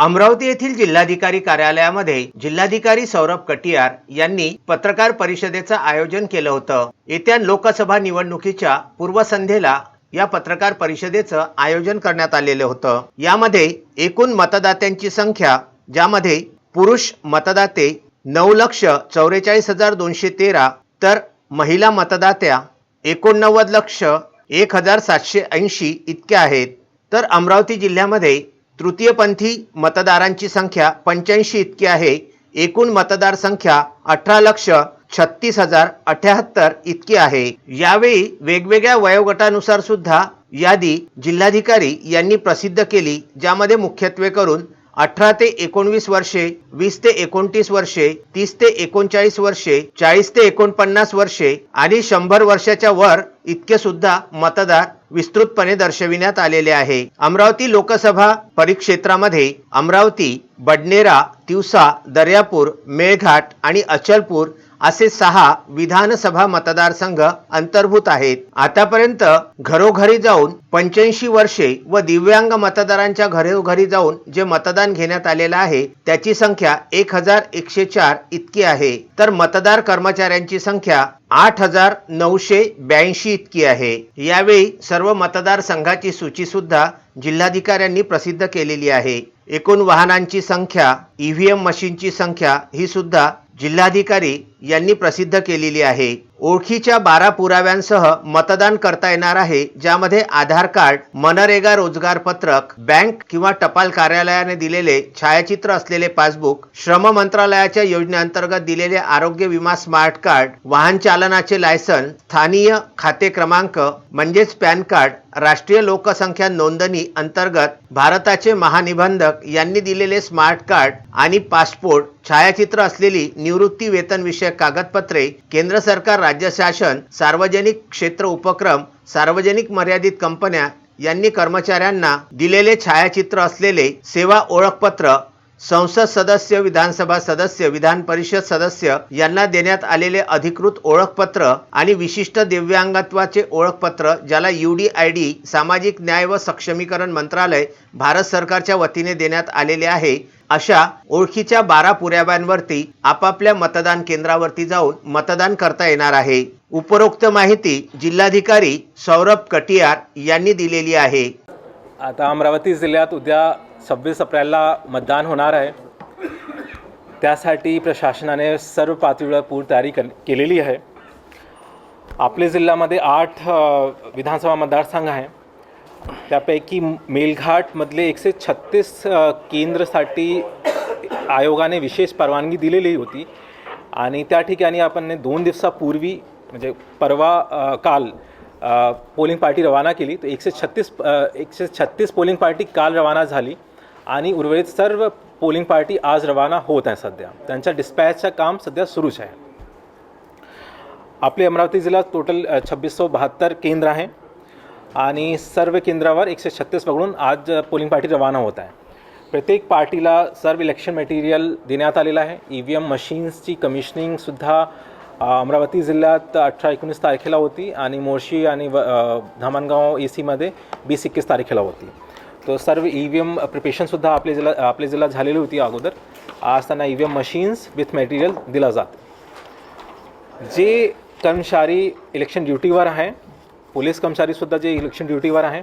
अमरावती येथील जिल्हाधिकारी कार्यालयामध्ये जिल्हाधिकारी सौरभ कटियार यांनी पत्रकार परिषदेचं आयोजन केलं होतं. येत्या लोकसभा निवडणुकीच्या पूर्वसंध्येला या पत्रकार परिषदेचं आयोजन करण्यात आलेलं होतं. यामध्ये एकूण मतदात्यांची संख्या ज्यामध्ये पुरुष मतदाते नऊ लक्ष चौवेचाळीस हजार दोनशे तेरा तर महिला मतदात्या एकोणनव्वद लक्ष एक हजार सातशे ऐंशी इतक्या आहेत. तर अमरावती जिल्ह्यामध्ये तृतीयपंथी मतदारांची संख्या पंच्याऐंशी इतकी आहे. एकूण मतदार संख्या अठरा लक्ष छत्तीस हजार अठ्याहत्तर इतकी आहे. यावेळी वेगवेगळ्या वयोगटानुसार सुद्धा यादी जिल्हाधिकारी यांनी प्रसिद्ध केली ज्यामध्ये मुख्यत्वे करून अठरा ते एकोणवीस वर्षे वीस ते एकोणतीस वर्षे तीस ते एकोणचाळीस वर्षे चाळीस ते एकोणपन्नास वर्षे आणि शंभर वर्षाच्या वर इतके सुद्धा मतदार विस्तृतपणे दर्शविण्यात आलेले आहे. अमरावती लोकसभा परिक्षेत्रामध्ये अमरावती बडनेरा तिवसा दर्यापूर मेळघाट आणि अचलपूर असे सहा विधानसभा मतदारसंघ अंतर्भूत आहेत. आतापर्यंत घरोघरी जाऊन पंच्याऐंशी वर्षे व दिव्यांग मतदारांच्या घरोघरी जाऊन जे मतदान घेण्यात आलेलं आहे त्याची संख्या एक हजार एकशे चार इतकी आहे. तर मतदार कर्मचाऱ्यांची संख्या आठ हजार नऊशे ब्याऐंशी इतकी आहे. यावेळी सर्व मतदार संघाची सूची सुद्धा जिल्हाधिकाऱ्यांनी प्रसिद्ध केलेली आहे. एकूण वाहनांची संख्या ईव्हीएम मशीनची संख्या ही सुद्धा जिल्हाधिकारी यांनी प्रसिद्ध केलेली आहे. ओळखीच्या बारा पुराव्यांसह मतदान करता येणार आहे ज्यामध्ये आधार कार्ड मनरेगा रोजगार पत्रक बँक किंवा टपाल कार्यालयाने दिलेले छायाचित्र असलेले पासबुक श्रम मंत्रालयाच्या योजनेअंतर्गत दिलेले आरोग्य विमा स्मार्ट कार्ड वाहन चालनाचे लायसन स्थानीय खाते क्रमांक म्हणजेच पॅन कार्ड राष्ट्रीय लोकसंख्या नोंदणी अंतर्गत भारताचे महानिबंधक यांनी दिलेले स्मार्ट कार्ड आणि पासपोर्ट छायाचित्र असलेली निवृत्ती वेतन विषयक कागदपत्रे केंद्र सरकार राज्य शासन सार्वजनिक क्षेत्र उपक्रम सार्वजनिक मर्यादित कंपन्या यांनी कर्मचाऱ्यांना दिलेले छायाचित्र असलेले सेवा ओळखपत्र संसद सदस्य विधानसभा सदस्य विधान परिषद सदस्य यांना देण्यात आलेले अधिकृत ओळखपत्र आणि विशिष्ट दिव्यांगत्वाचे ओळखपत्र ज्याला यू डी आय डी सामाजिक न्याय व सक्षमीकरण मंत्रालय भारत सरकारच्या वतीने देण्यात आलेले आहे. अशा ओळखीच्या बारा पुराव्यांवरती आपापल्या मतदान केंद्रावरती जाऊन मतदान करता येणार आहे. उपरोक्त माहिती जिल्हाधिकारी सौरभ कटियार यांनी दिलेली आहे. आता अमरावती जिल्ह्यात उद्या सव्वीस अप्रॅलला मतदान होणार आहे. त्यासाठी प्रशासनाने सर्व पातळीवर पूर्वतयारी तयारी केलेली आहे. आपले जिल्ह्यामध्ये आठ विधानसभा मतदारसंघ आहे. त्यापैकी मेलघाटमधले एकशे छत्तीस केंद्रसाठी आयोगाने विशेष परवानगी दिलेली होती. आणि त्या ठिकाणी आपण दोन दिवसापूर्वी म्हणजे परवा काल पोलिंग पार्टी रवाना केली. तर एकशे छत्तीस एकशे छत्तीस पोलिंग पार्टी काल रवाना झाली. आणि उर्वरित सर्व पोलिंग पार्टी आज रवाना होत आहे सध्या. त्यांच्या डिस्पॅचचं काम सध्या सुरूच आहे. आपले अमरावती जिल्ह्यात टोटल छब्बीस सौ बहात्तर केंद्र आहे. आणि सर्व केंद्रावर एकशे छत्तीस वगळून आज पोलिंग पार्टी रवाना होत आहे. प्रत्येक पार्टीला सर्व इलेक्शन मटेरियल देण्यात आलेलं आहे. ई व्ही एम मशीन्सची कमिशनिंगसुद्धा अमरावती जिल्ह्यात अठरा एकोणीस तारखेला होती आणि मोर्शी आणि व धामणगाव ए सीमध्ये वीस एकवीस तारखेला होती. तो सर्व ई व्ही एम प्रिपेशनसुद्धा आपल्या जिल्हा आपल्या जिल्हा झालेली होती अगोदर. आज त्यांना E V M machines with material दिलं जात. जे कर्मचारी इलेक्शन ड्युटीवर आहे पोलीस कर्मचारीसुद्धा जे इलेक्शन ड्युटीवर आहे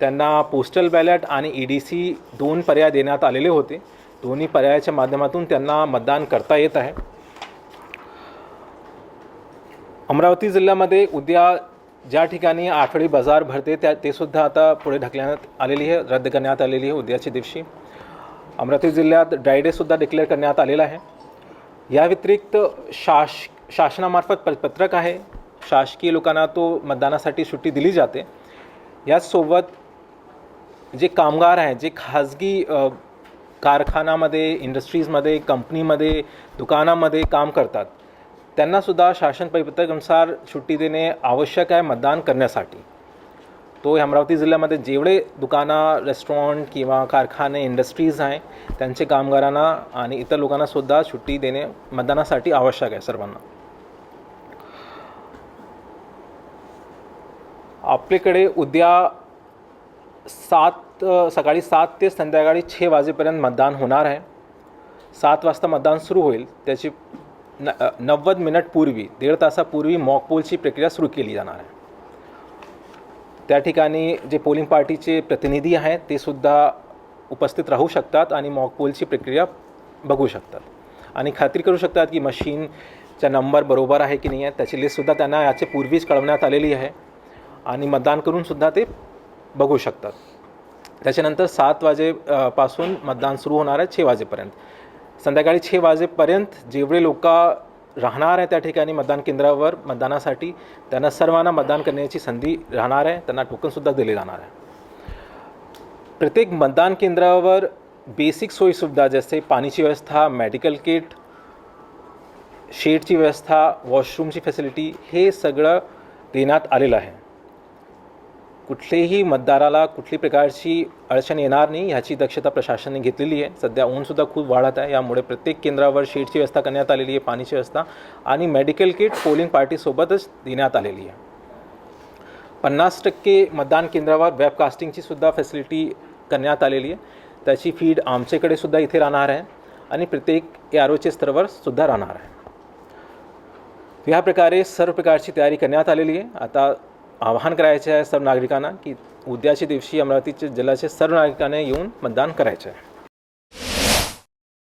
त्यांना पोस्टल बॅलेट आणि ई डी सी दोन पर्याय देण्यात आलेले होते. दोन्ही पर्यायाच्या माध्यमातून त्यांना मतदान करता येत आहे. अमरावती जिल्ह्यामध्ये उद्या ज्या ठिकाणी आठवडी बाजार भरते त्या ते सुद्धा आता पुढे ढकलण्यात आलेली आहे रद्द करण्यात आलेली आहे उद्याच्या दिवशी. अमरावती जिल्ह्यात ड्रायडेसुद्धा डिक्लेअर करण्यात आलेला आहे. या व्यतिरिक्त शास शासनामार्फत प पत्रक आहे. शासकीय लोकांना तो मतदानासाठी सुट्टी दिली जाते. याचसोबत जे कामगार आहेत जे खाजगी कारखानामध्ये इंडस्ट्रीजमध्ये कंपनीमध्ये दुकानामध्ये काम करतात त्यांनासुद्धा शासन परिपत्रकानुसार सुट्टी देणे आवश्यक आहे मतदान करण्यासाठी. तो अमरावती जिल्ह्यामध्ये जेवढे दुकानं रेस्टॉरंट किंवा कारखाने इंडस्ट्रीज आहे त्यांचे कामगारांना आणि इतर लोकांनासुद्धा सुट्टी देणे मतदानासाठी आवश्यक आहे सर्वांना. आपल्याकडे उद्या सात सकाळी सात ते संध्याकाळी छे वाजेपर्यंत मतदान होणार आहे. सात वाजता मतदान सुरू होईल. त्याची न नव्वद मिनट पूर्वी दीड तासापूर्वी मॉकपोलची प्रक्रिया सुरू केली जाणार आहे. त्या ठिकाणी जे पोलिंग पार्टीचे प्रतिनिधी आहेत ते सुद्धा उपस्थित राहू शकतात आणि मॉकपोलची प्रक्रिया बघू शकतात. आणि खात्री करू शकतात की मशीनचा नंबर बरोबर आहे की नाही आहे त्याची लिस्टसुद्धा त्यांना याचे पूर्वीच कळवण्यात आलेली आहे. आणि मतदान करूनसुद्धा ते बघू शकतात. त्याच्यानंतर सात वाजेपासून मतदान सुरू होणार आहे छे वाजेपर्यंत. संध्याकाळी छे वाजेपर्यंत जेवढे लोक राहणार आहे त्या ठिकाणी मतदान केंद्रावर मतदानासाठी त्यांना सर्वांना मतदान करण्याची संधी राहणार आहे. त्यांना टोकनसुद्धा दिले जाणार आहे. प्रत्येक मतदान केंद्रावर बेसिक सोयीसुविधा जसे पाणीची व्यवस्था मेडिकल किट शेडची व्यवस्था वॉशरूमची फॅसिलिटी हे सगळं देण्यात आलेलं आहे. कुठलेही मतदाराला कुठली प्रकारची अडचण येणार नाही ह्याची दक्षता प्रशासनाने घेतलेली आहे. सध्या ऊनसुद्धा खूप वाढत आहे यामुळे प्रत्येक केंद्रावर शेडची व्यवस्था करण्यात आलेली आहे पाणीची व्यवस्था आणि मेडिकल किट पोलिंग पार्टीसोबतच देण्यात आलेली आहे. पन्नास टक्के मतदान केंद्रावर वेबकास्टिंगची सुद्धा फॅसिलिटी करण्यात आलेली आहे. त्याची फीड आमच्याकडे सुद्धा इथे राहणार आहे आणि प्रत्येक ए आर ओच्या स्तरावर सुद्धा राहणार आहे. ह्या प्रकारे सर्व प्रकारची तयारी करण्यात आलेली आहे. आता आवाहन करायचे आहे सर्व नागरिकांना की उद्याच्या दिवशी अमरावतीच्या जिल्ह्याचे सर्व नागरिकांनी येऊन मतदान करायचे आहे.